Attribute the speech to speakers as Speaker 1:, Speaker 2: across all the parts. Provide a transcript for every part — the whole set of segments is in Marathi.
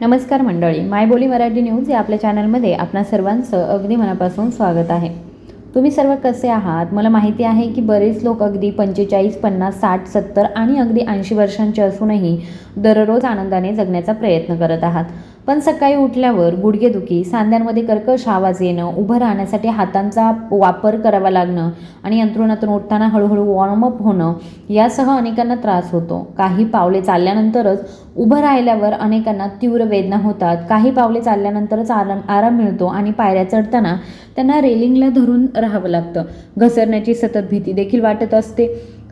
Speaker 1: नमस्कार मंडळी मायबोली मराठी न्यूज या आपल्या चॅनलमध्ये आपणा सर्वांचं अगदी मनापासून स्वागत आहे. तुम्ही सर्व कसे आहात? मला माहिती आहे की बरेच लोक अगदी पंचेचाळीस पन्नास साठ सत्तर आणि अगदी ऐंशी वर्षांचे असूनही दररोज आनंदाने जगण्याचा प्रयत्न करत आहात. पण सकाळी उठल्यावर गुडघेदुखी सांध्यांमध्ये कर्कश आवाज येणं उभं राहण्यासाठी हातांचा वापर करावा लागणं आणि अंथरुणातून उठताना हळूहळू वॉर्मअप होणं यासह अनेकांना त्रास होतो. काही पावले चालल्यानंतरच उभं राहिल्यावर अनेकांना तीव्र वेदना होतात. काही पावले चालल्यानंतरच आराम आराम मिळतो आणि पायऱ्या चढताना त्यांना रेलिंगला धरून राहावं लागतं. घसरण्याची सतत भीती देखील वाटत असते.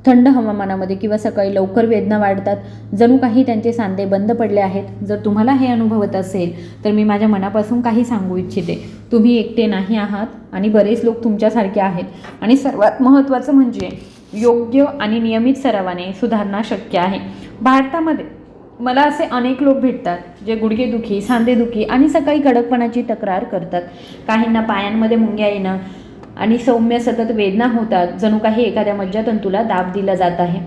Speaker 1: थंड हवामानामध्ये किंवा सकाळी लवकर वेदना वाढतात जणू काही त्यांचे सांधे बंद पडले आहेत. जर तुम्हाला हे अनुभवत असेल तर मी माझ्या मनापासून काही सांगू इच्छिते. तुम्ही एकटे नाही आहात आणि बरेच लोक तुमच्यासारखे आहेत. आणि सर्वात महत्त्वाचं म्हणजे योग्य आणि नियमित सरावाने सुधारणा शक्य आहे. भारतामध्ये मला असे अनेक लोक भेटतात जे गुडघेदुखी सांधेदुखी आणि सकाळी कडकपणाची तक्रार करतात. काहींना पायांमध्ये मुंग्या येणं आणि सौम्य सतत वेदना होतात. जणू काही एखाद्या मज्जातंतूला दाब दिला जात आहे.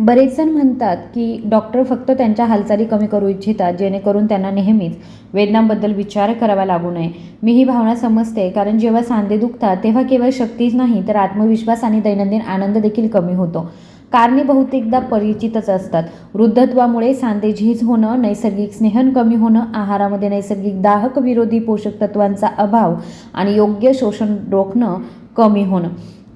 Speaker 1: बरेच जण म्हणतात की डॉक्टर फक्त त्यांच्या हालचाली कमी करू इच्छितात जेणेकरून त्यांना नेहमीच वेदनांबद्दल विचार करावा लागू नये. मी ही भावना समजते कारण जेव्हा सांधे दुखतात तेव्हा केवळ शक्तीच नाही तर आत्मविश्वास आणि दैनंदिन आनंद देखील कमी होतो. कारणे बहुतेकदा परिचितच असतात. वृद्धत्वामुळे सांधे झीज होणं नैसर्गिक स्नेहन कमी होणं आहारामध्ये नैसर्गिक दाहक विरोधी पोषक तत्वांचा अभाव आणि योग्य शोषण रोखणं कमी होणं.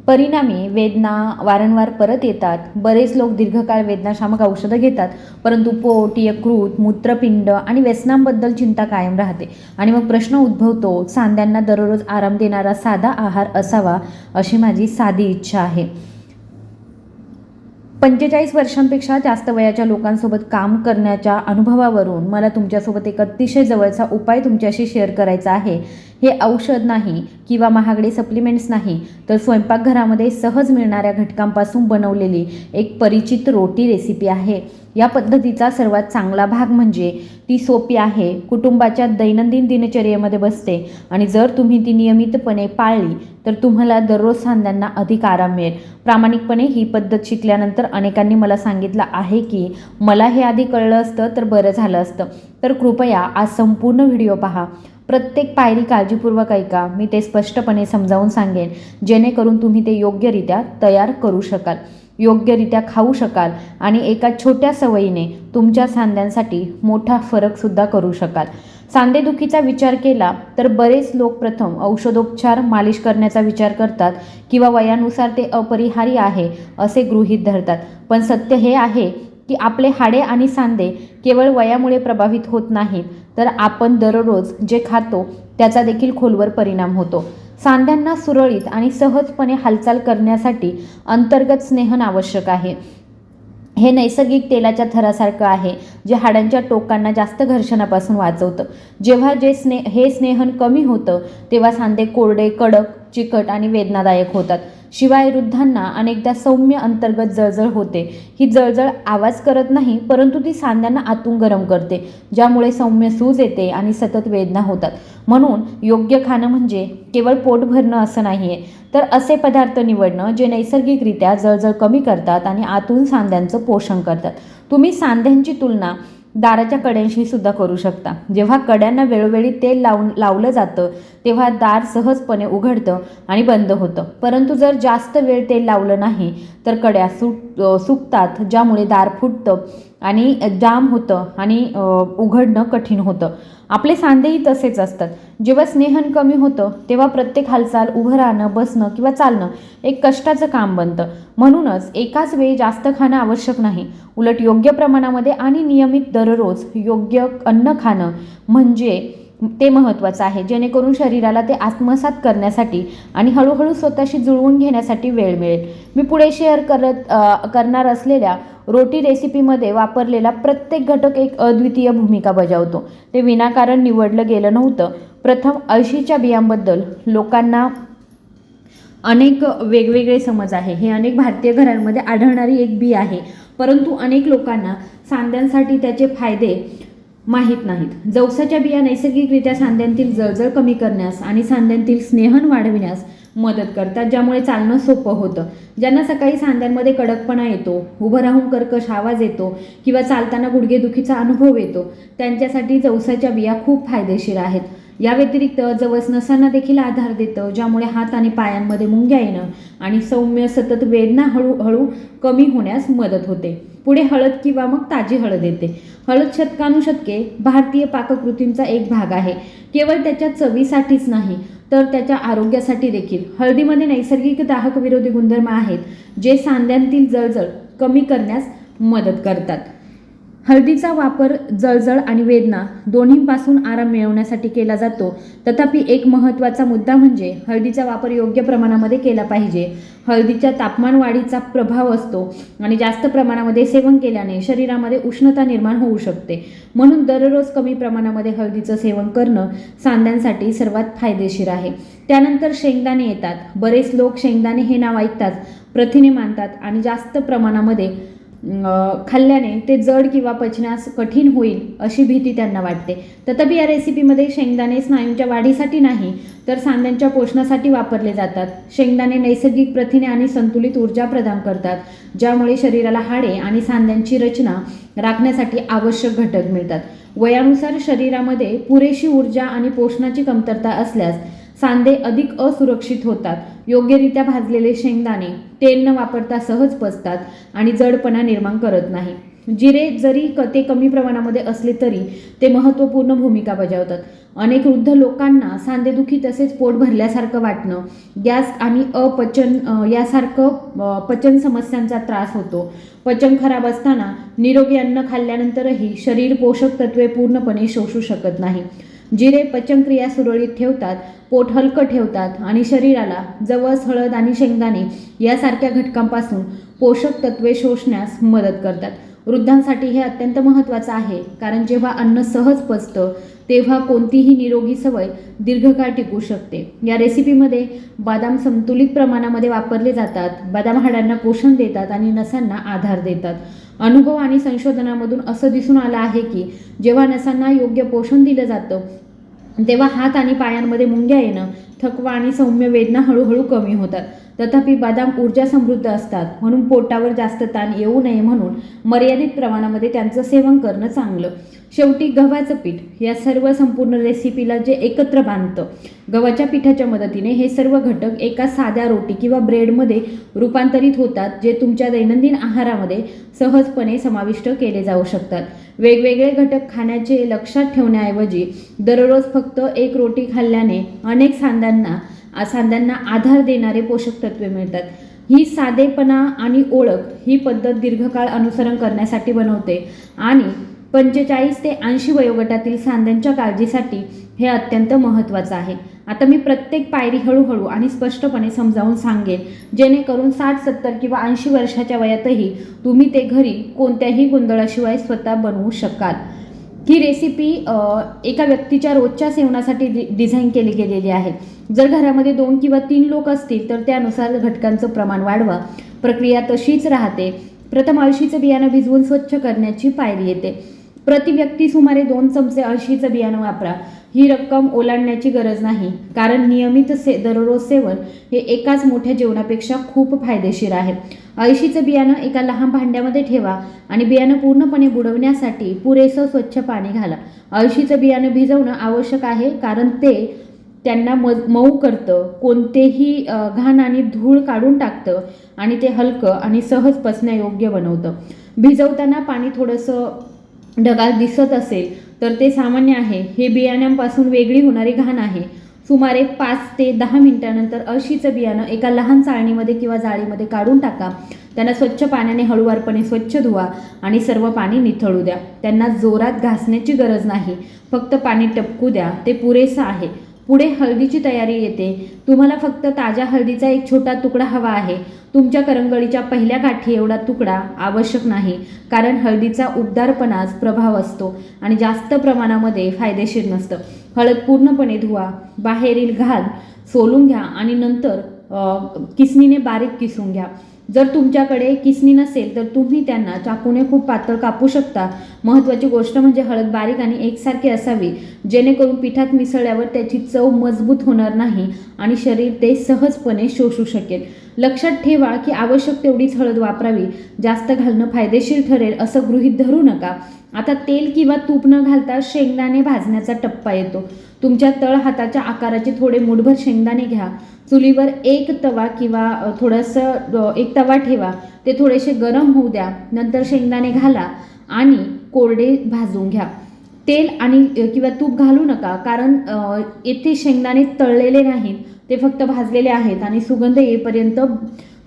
Speaker 1: परिणामी वेदना वारंवार परत येतात. बरेच लोक दीर्घकाळ वेदनाशामक औषधं घेतात परंतु पोट यकृत मूत्रपिंड आणि व्यसनांबद्दल चिंता कायम राहते. आणि मग प्रश्न उद्भवतो सांध्यांना दररोज आराम देणारा साधा आहार असावा अशी माझी साधी इच्छा आहे. पंचेचाळीस वर्षांपेक्षा जास्त वयाच्या लोकांसोबत काम करण्याच्या अनुभवावरून मला तुमच्यासोबत एक अतिशय जवळचा उपाय तुमच्याशी शेअर करायचा आहे. हे औषध नाही किंवा महागडे सप्लिमेंट्स नाही तर स्वयंपाकघरामध्ये सहज मिळणाऱ्या घटकांपासून बनवलेली एक परिचित रोटी रेसिपी आहे. या पद्धतीचा सर्वात चांगला भाग म्हणजे ती सोपी आहे कुटुंबाच्या दैनंदिन दिनचर्येमध्ये बसते आणि जर तुम्ही ती नियमितपणे पाळली तर तुम्हाला दररोज सांध्यांना अधिक आराम मिळेल. प्रामाणिकपणे ही पद्धत शिकल्यानंतर अनेकांनी मला सांगितलं आहे की मला हे आधी कळलं असतं तर बरं झालं असतं. तर कृपया आज संपूर्ण व्हिडिओ पहा. प्रत्येक पायरी काळजीपूर्वक ऐका. मी ते स्पष्टपणे समजावून सांगेन. जेणेकरून तुम्ही ते योग्यरित्या तयार करू शकाल. योग्यरित्या खाऊ शकाल आणि एका छोट्या सवयीने तुमच्या सांध्यांसाठी मोठा फरकसुद्धा करू शकाल. सांधेदुखीचा विचार केला तर बरेच लोक प्रथम औषधोपचार मालिश करण्याचा विचार करतात किंवा वयानुसार ते अपरिहार्य आहे असे गृहीत धरतात. पण सत्य हे आहे की आपले हाडे आणि सांधे केवळ वयामुळे प्रभावित होत नाहीत तर आपण दररोज जे खातो त्याचा देखील खोलवर परिणाम होतो. सांध्यांना सुरळीत आणि सहजपणे हालचाल करण्यासाठी अंतर्गत स्नेहन आवश्यक आहे. हे नैसर्गिक तेलाच्या थरासारखं आहे जे हाडांच्या टोकांना जास्त घर्षणापासून वाचवतं. जेव्हा जे स्ने हे स्नेहन कमी होतं तेव्हा सांधे कोरडे कडक चिकट आणि वेदनादायक होतात. शिवाय वृद्धांना अनेकदा सौम्य अंतर्गत जळजळ होते. ही जळजळ आवाज करत नाही परंतु ती सांध्यांना आतून गरम करते ज्यामुळे सौम्य सूज येते आणि सतत वेदना होतात. म्हणून योग्य खाणं म्हणजे केवळ पोट भरणं असं नाही आहे तर असे पदार्थ निवडणं जे नैसर्गिकरित्या जळजळ कमी करतात आणि आतून सांध्यांचं पोषण करतात. तुम्ही सांध्यांची तुलना दाराच्या कड्यांशी सुद्धा करू शकता. जेव्हा कड्यांना वेळोवेळी तेल लावून लावलं जातं तेव्हा दार सहजपणे उघडतं आणि बंद होतं. परंतु जर जास्त वेळ तेल लावलं नाही तर कड्या सुट सुकतात ज्यामुळे दार फुटतं. आणि जाम होतं आणि उघडणं कठीण होतं. आपले सांधेही तसेच असतात. जेव्हा स्नेहन कमी होतं तेव्हा प्रत्येक हालचाल उभं राहणं बसणं किंवा चालणं एक कष्टाचं काम बनतं. म्हणूनच एकाच वेळी जास्त खाणं आवश्यक नाही. उलट योग्य प्रमाणामध्ये आणि नियमित दररोज योग्य अन्न खाणं म्हणजे ते महत्त्वाचं आहे. जेणेकरून शरीराला ते आत्मसात करण्यासाठी आणि हळूहळू स्वतःशी जुळवून घेण्यासाठी वेळ मिळेल. मी पुढे शेअर करत करणार असलेल्या रोटी रेसिपीमध्ये वापरलेला प्रत्येक घटक एक अद्वितीय भूमिका बजावतो. ते विनाकारण निवडलं गेलं नव्हतं. प्रथम अळशीच्या बियांबद्दल. लोकांना अनेक वेगवेगळे समज आहे. हे अनेक भारतीय घरांमध्ये आढळणारी एक बी आहे. परंतु अनेक लोकांना सांध्यांसाठी त्याचे फायदे माहीत नाहीत. जवसाच्या बिया नैसर्गिकरित्या सांध्यांतील जळजळ कमी करण्यास आणि सांध्यांतील स्नेहन वाढविण्यास मदत करतात ज्यामुळे चालणं सोपं होतं. ज्यांना सकाळी सांध्यांमध्ये कडकपणा येतो उभं राहून कर्कश आवाज येतो किंवा चालताना गुडघेदुखीचा अनुभव येतो त्यांच्यासाठी जवसाच्या बिया खूप फायदेशीर आहेत. या व्यतिरिक्त जवस नसांना देखील आधार देतं ज्यामुळे हात आणि पायांमध्ये मुंग्या येणं आणि सौम्य सतत वेदना हळूहळू कमी होण्यास मदत होते. पुढे हळद किंवा मग ताजी हळद येते. हळद शतकानुशतके भारतीय पाककृतींचा एक भाग आहे. केवळ त्याच्या चवीसाठीच नाही तर त्याच्या आरोग्यासाठी देखील. हळदीमध्ये नैसर्गिक दाहक विरोधी गुणधर्म आहेत जे सांध्यांतील जळजळ कमी करण्यास मदत करतात. हळदीचा वापर जळजळ आणि वेदना दोन्हींपासून आराम मिळवण्यासाठी केला जातो. तथापि एक महत्त्वाचा मुद्दा म्हणजे हळदीचा वापर योग्य प्रमाणामध्ये केला पाहिजे. हळदीच्या तापमान वाढीचा प्रभाव असतो आणि जास्त प्रमाणामध्ये सेवन केल्याने शरीरामध्ये उष्णता निर्माण होऊ शकते. म्हणून दररोज कमी प्रमाणामध्ये हळदीचं सेवन करणं सांध्यांसाठी सर्वात फायदेशीर आहे. त्यानंतर शेंगदाणे येतात. बरेच लोक शेंगदाणे हे नाव ऐकतात प्रथिने मानतात आणि जास्त प्रमाणामध्ये खाल्ल्याने ते जड किंवा पचण्यास कठीण होईल अशी भीती त्यांना वाटते. तथापि या रेसिपीमध्ये शेंगदाणे स्नायूंच्या वाढीसाठी नाही तर सांध्यांच्या पोषणासाठी वापरले जातात. शेंगदाणे नैसर्गिक प्रथिने आणि संतुलित ऊर्जा प्रदान करतात ज्यामुळे शरीराला हाडे आणि सांध्यांची रचना राखण्यासाठी आवश्यक घटक मिळतात. वयानुसार शरीरामध्ये पुरेशी ऊर्जा आणि पोषणाची कमतरता असल्यास सांधे अधिक असुरक्षित होतात. योग्यरित्या भाजलेले शेंगदाणे तेल न वापरता सहज पचतात आणि जडपणा निर्माण करत नाही. जिरे जरी क ते कमी प्रमाणामध्ये असले तरी ते महत्त्वपूर्ण भूमिका बजावतात. अनेक वृद्ध लोकांना सांधेदुखी तसेच पोट भरल्यासारखं वाटणं गॅस आणि अपचन यासारखं पचन समस्यांचा त्रास होतो. पचन खराब असताना निरोगी अन्न खाल्ल्यानंतरही शरीर पोषक तत्वे पूर्णपणे शोषू शकत नाही. जिरे पचनक्रिया सुरळीत ठेवतात पोट हलकं ठेवतात आणि शरीराला जवस हळद आणि शेंगदाणे यासारख्या घटकांपासून पोषक तत्वे शोषण्यास मदत करतात. वृद्धांसाठी हे अत्यंत महत्त्वाचं आहे कारण जेव्हा अन्न सहज पचतं तेव्हा कोणतीही निरोगी सवय दीर्घकाळ टिकू शकते. या रेसिपीमध्ये बदाम संतुलित प्रमाणामध्ये वापरले जातात बदाम हाडांना पोषण देतात आणि नसांना आधार देतात. अनुभव आणि संशोधनामधून असं दिसून आलं आहे की जेव्हा नसांना योग्य पोषण दिलं जातं तेव्हा हात आणि पायांमध्ये मुंग्या येणं थकवा आणि सौम्य वेदना हळूहळू कमी होतात. तथापि बदाम ऊर्जा समृद्ध असतात म्हणून पोटावर जास्त ताण येऊ नये म्हणून मर्यादित प्रमाणामध्ये त्यांचं सेवन करणं चांगलं. शेवटी गव्हाचं पीठ या सर्व संपूर्ण रेसिपीला जे एकत्र बांधतं गव्हाच्या पिठाच्या मदतीने हे सर्व घटक एका साध्या रोटी किंवा ब्रेडमध्ये रूपांतरित होतात जे तुमच्या दैनंदिन आहारामध्ये सहजपणे समाविष्ट केले जाऊ शकतात. वेगवेगळे घटक खाण्याचे लक्षात ठेवण्याऐवजी दररोज फक्त एक रोटी खाल्ल्याने अनेक सांध्यांना सांध्यांना आधार देणारे पोषक तत्वे मिळतात. ही साधेपणा आणि ओळख ही पद्धत दीर्घकाळ अनुसरण करण्यासाठी बनवते आणि पंचेचाळीस ते ऐंशी वयोगटातील सांध्यांच्या काळजीसाठी हे अत्यंत महत्त्वाचं आहे. आता मी प्रत्येक पायरी हळूहळू आणि स्पष्टपणे समजावून सांगेन जेणेकरून साठ सत्तर किंवा ऐंशी वर्षाच्या वयातही तुम्ही ते घरी कोणत्याही गोंधळाशिवाय स्वतः बनवू शकाल. ही रेसिपी एका व्यक्तीच्या रोजच्या सेवनासाठी डि डिझाईन केली गेलेली आहे. जर घरामध्ये दोन किंवा तीन लोक असतील तर त्यानुसार घटकांचं प्रमाण वाढवा. प्रक्रिया तशीच राहते. प्रथम अळशीचं बियाणं भिजवून स्वच्छ करण्याची पायरी येते. प्रति व्यक्ती सुमारे दोन चमचे अळशीचं बियाणं वापरा. ही रक्कम ओलांडण्याची गरज नाही कारण नियमित से दररोज सेवन हे एकाच मोठ्या जेवणापेक्षा खूप फायदेशीर आहे. अळशीचं बियाणं एका लहान भांड्यामध्ये ठेवा आणि बियाणं पूर्णपणे बुडवण्यासाठी पुरेसं स्वच्छ पाणी घाला. अळशीचं बियाणं भिजवणं आवश्यक आहे कारण ते त्यांना मज मऊ करतं कोणतेही घाण आणि धूळ काढून टाकतं आणि ते हलकं आणि सहज पचण्यायोग्य बनवतं. भिजवताना पाणी थोडंसं ढगाळ दिसत असेल तर ते सामान्य आहे. हे बियाण्यांपासून वेगळी होणारी घाण आहे. सुमारे पाच ते दहा मिनिटानंतर अळशीचं बियाणं एका लहान चाळणीमध्ये किंवा जाळीमध्ये काढून टाका. त्यांना स्वच्छ पाण्याने हळूवारपणे स्वच्छ धुवा आणि सर्व पाणी निथळू द्या. त्यांना जोरात घासण्याची गरज नाही. फक्त पाणी टपकू द्या. ते पुरेसं आहे. पुढे हळदीची तयारी येते. तुम्हाला फक्त ताज्या हळदीचा एक छोटा तुकडा हवा आहे. तुमच्या करंगळीच्या पहिल्या गाठी एवढा तुकडा आवश्यक नाही कारण हळदीचा उबदारपणाच प्रभाव असतो आणि जास्त प्रमाणामध्ये फायदेशीर नसतं. हळद पूर्णपणे धुवा बाहेरील घाल सोलून घ्या आणि नंतर अ, किसनीने बारीक किसून घ्या. जर तुमच्याकडे किसनी नसेल तर तुम्ही त्यांना चाकूने खूप पातळ कापू शकता महत्त्वाची गोष्ट म्हणजे हळद बारीक आणि एकसारखी असावी. जेणेकरून पिठात मिसळल्यावर त्याची चव मजबूत होणार नाही आणि शरीर ते सहजपणे शोषू शकेल. लक्षात ठेवा की आवश्यक तेवढीच हळद वापरावी. जास्त घालणं फायदेशीर ठरेल असं गृहीत धरू नका. आता तेल किंवा तूप न घालता शेंगदाणे भाजण्याचा टप्पा येतो. तुमच्या तळ हाताच्या आकाराचे थोडे मुठभर शेंगदाणे घ्या. चुलीवर एक तवा किंवा थोडंसं एक तवा ठेवा. ते थोडेसे गरम होऊ द्या. नंतर शेंगदाणे घाला आणि कोरडे भाजून घ्या. तेल आणि किंवा तूप घालू नका कारण येथे शेंगदाणे तळलेले नाहीत. ते फक्त भाजलेले आहेत आणि सुगंध येईपर्यंत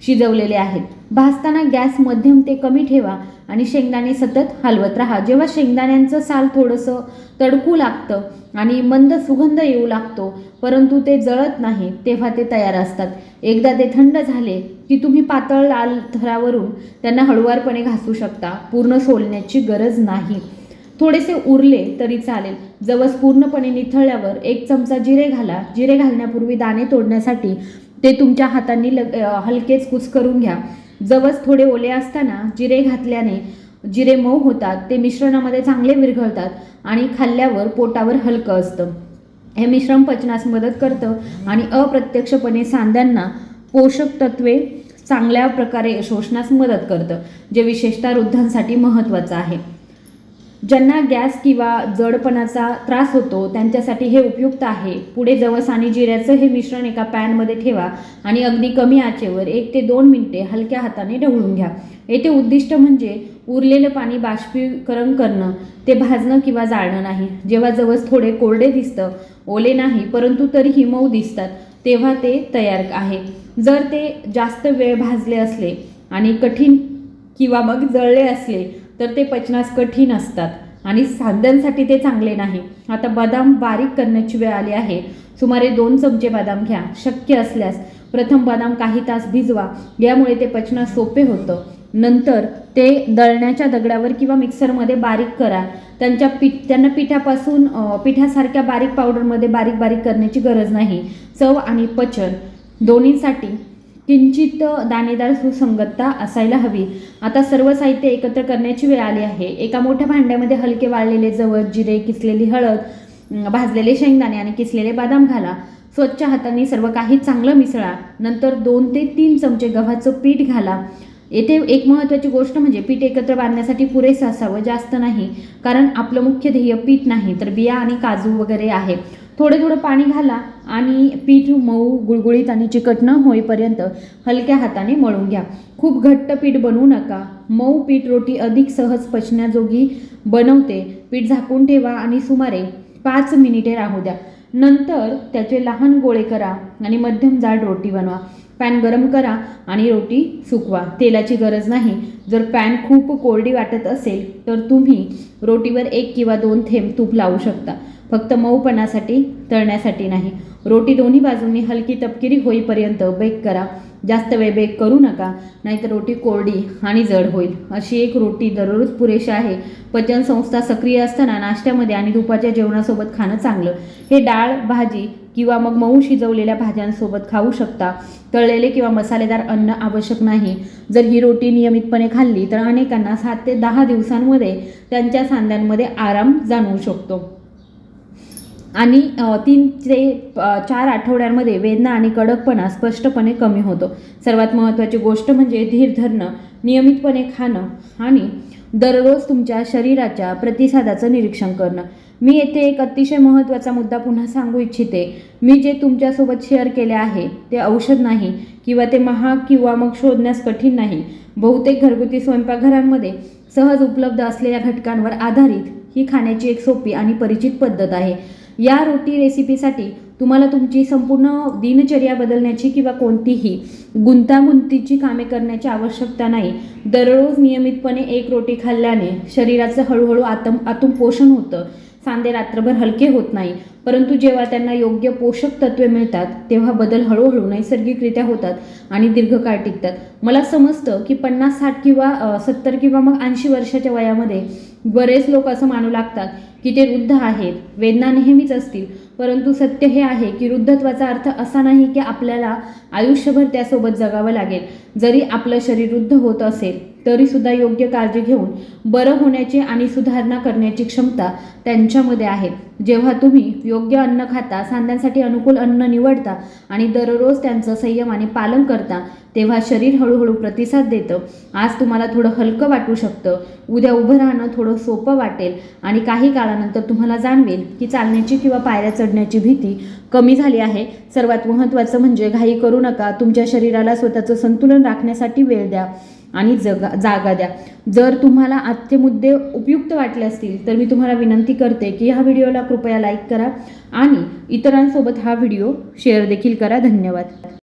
Speaker 1: शिजवलेले आहेत. भाजताना गॅस मध्यम ते कमी ठेवा आणि शेंगदाणे सतत हलवत राहा. जेव्हा शेंगदाण्यांचं साल थोडंसं तडकू लागतं आणि मंद सुगंध येऊ लागतो परंतु ते जळत नाही तेव्हा ते तयार असतात. एकदा ते थंड झाले की तुम्ही पातळ लाल थरावरून त्यांना हळुवारपणे घासू शकता. पूर्ण सोलण्याची गरज नाही. थोडेसे उरले तरी चालेल. जवस पूर्णपणे निथळल्यावर एक चमचा जिरे घाला. जिरे घालण्यापूर्वी दाणे तोडण्यासाठी ते तुमच्या हातांनी लग हलकेच हलकेच कुस्करून घ्या. जवस थोडे ओले असताना जिरे घातल्याने जिरे मऊ होतात ते मिश्रणामध्ये चांगले विरघळतात आणि खाल्ल्यावर पोटावर हलकं असतं. हे मिश्रण पचनास मदत करतं आणि अप्रत्यक्षपणे सांध्यांना पोषक तत्वे चांगल्या प्रकारे शोषणास मदत करतं जे विशेषतः वृद्धांसाठी महत्त्वाचं आहे. ज्यांना गॅस किंवा जडपणाचा त्रास होतो त्यांच्यासाठी हे उपयुक्त आहे. पुढे जवस आणि जिऱ्याचं हे मिश्रण एका पॅनमध्ये ठेवा आणि अगदी कमी आचेवर एक ते दोन मिनटे हलक्या हाताने ढवळून घ्या. येथे उद्दिष्ट म्हणजे उरलेलं पाणी बाष्पीकरण करणं. ते भाजणं किंवा जाळणं नाही. जेव्हा जवस थोडे कोरडे दिसतं ओले नाही परंतु तरीही मऊ दिसतात तेव्हा ते तयार आहे. जर ते जास्त वेळ भाजले असले आणि कठीण किंवा मग जळले असले तर ते पचनास कठीण असतात. आणि सांध्यांसाठी ते चांगले नाही. आता बदाम बारीक करण्याची वेळ आली आहे. सुमारे दोन चमचे बदाम घ्या. शक्य असल्यास प्रथम बदाम काही तास भिजवा. यामुळे ते पचनास सोपे होतं. नंतर ते दळण्याच्या दगडावर किंवा मिक्सरमध्ये बारीक करा. त्यांच्या पीठ त्यांना पिठापासून पिठासारख्या बारीक पावडरमध्ये बारीक बारीक करण्याची गरज नाही. चव आणि पचन दोन्हीसाठी किंचित दाणेदार सुसंगतता असायला हवी. आता सर्व साहित्य एकत्र करण्याची वेळ आली आहे. एका मोठ्या भांड्यामध्ये हलके वाळलेले जवळ जिरे किसलेली हळद भाजलेले शेंगदाणे आणि किसलेले बदाम घाला. स्वच्छ हाताने सर्व काही चांगलं मिसळा. नंतर दोन ते तीन चमचे गव्हाचं पीठ घाला. येथे एक महत्त्वाची गोष्ट म्हणजे पीठ एकत्र बांधण्यासाठी पुरेसं असावं जास्त नाही. कारण आपलं मुख्य ध्येय पीठ नाही तर बिया आणि काजू वगैरे आहे. थोडं थोडं पाणी घाला आणि पीठ मऊ गुळगुळीत आणि चिकट न होईपर्यंत हलक्या हाताने मळून घ्या. खूप घट्ट पीठ बनवू नका. मऊ पीठ रोटी अधिक सहज पचण्याजोगी बनवते. पीठ झाकून ठेवा आणि सुमारे पाच मिनिटे राहू द्या. नंतर त्याचे लहान गोळे करा आणि मध्यम जाड रोटी बनवा. पॅन गरम करा आणि रोटी सुकवा. तेलाची गरज नाही. जर पॅन खूप कोरडी वाटत असेल तर तुम्ही रोटीवर एक किंवा दोन थेंब तूप लावू शकता. फक्त मऊपणासाठी तळण्यासाठी नाही. रोटी दोन्ही बाजूंनी हलकी तपकिरी होईपर्यंत बेक करा. जास्त वेळ बेक करू नका नाहीतर रोटी कोरडी आणि जड होईल. अशी एक रोटी दररोज पुरेशी आहे. पचनसंस्था सक्रिय असताना नाश्त्यामध्ये आणि दुपारच्या जेवणासोबत खाणं चांगलं. हे डाळ भाजी किंवा मग मऊ शिजवलेल्या भाज्यांसोबत खाऊ शकता. तळलेले किंवा मसालेदार अन्न आवश्यक नाही. जर ही रोटी नियमितपणे खाल्ली तर अनेकांना सात ते दहा दिवसांमध्ये त्यांच्या सांध्यांमध्ये आराम जाणवू शकतो. आणि तीन ते चार आठवड्यांमध्ये वेदना आणि कडकपणा स्पष्टपणे कमी होतो. सर्वात महत्त्वाची गोष्ट म्हणजे धीर धरणं नियमितपणे खाणं आणि दररोज तुमच्या शरीराच्या प्रतिसादाचं निरीक्षण करणं. मी येथे एक अतिशय महत्त्वाचा मुद्दा पुन्हा सांगू इच्छिते. मी जे तुमच्यासोबत शेअर केले आहे ते औषध नाही किंवा ते महाग किंवा मग शोधण्यास कठीण नाही. बहुतेक घरगुती स्वयंपाकघरांमध्ये सहज उपलब्ध असलेल्या घटकांवर आधारित ही खाण्याची एक सोपी आणि परिचित पद्धत आहे. या रोटी रेसिपीसाठी तुम्हाला तुमची संपूर्ण दिनचर्या बदलण्याची किंवा कोणतीही गुंतागुंतीची कामे करण्याची आवश्यकता नाही. दररोज नियमितपणे एक रोटी खाल्ल्याने शरीराचं हळूहळू आतम आतून पोषण होतं. फांदे रात्रभर हलके होत नाही. परंतु जेव्हा त्यांना योग्य पोषक तत्वे मिळतात तेव्हा बदल हळूहळू नैसर्गिकरित्या होतात आणि दीर्घकाळ टिकतात. मला समजतं की पन्नास साठ किंवा सत्तर किंवा मग ऐंशी वर्षाच्या वयामध्ये बरेच लोक असं मानू लागतात की ते वृद्ध आहेत. वेदना नेहमीच असतील. परंतु सत्य हे आहे की वृद्धत्वाचा अर्थ असा नाही की आपल्याला आयुष्यभर त्यासोबत जगावं लागेल. जरी आपलं शरीर वृद्ध होत असेल तरीसुद्धा योग्य काळजी घेऊन बरं होण्याची आणि सुधारणा करण्याची क्षमता त्यांच्यामध्ये आहे. जेव्हा तुम्ही योग्य अन्न खाता सांध्यांसाठी अनुकूल अन्न निवडता आणि दररोज त्यांचं संयमाने पालन करता तेव्हा शरीर हळूहळू प्रतिसाद देतं. आज तुम्हाला थोडं हलकं वाटू शकतं. उद्या उभं राहणं थोडं सोपं वाटेल आणि काही काळानंतर तुम्हाला जाणवेल की चालण्याची किंवा पायऱ्या चढण्याची भीती कमी झाली आहे. सर्वात महत्त्वाचं म्हणजे घाई करू नका. तुमच्या शरीराला स्वतःचं संतुलन राखण्यासाठी वेळ द्या. आणि जगा जागा द्या. जर तुम्हाला आजचे मुद्दे उपयुक्त वाटले असतील तर मी तुम्हाला विनंती करते की ह्या व्हिडिओला कृपया लाईक करा आणि इतरांसोबत हा व्हिडिओ शेअर देखील करा. धन्यवाद.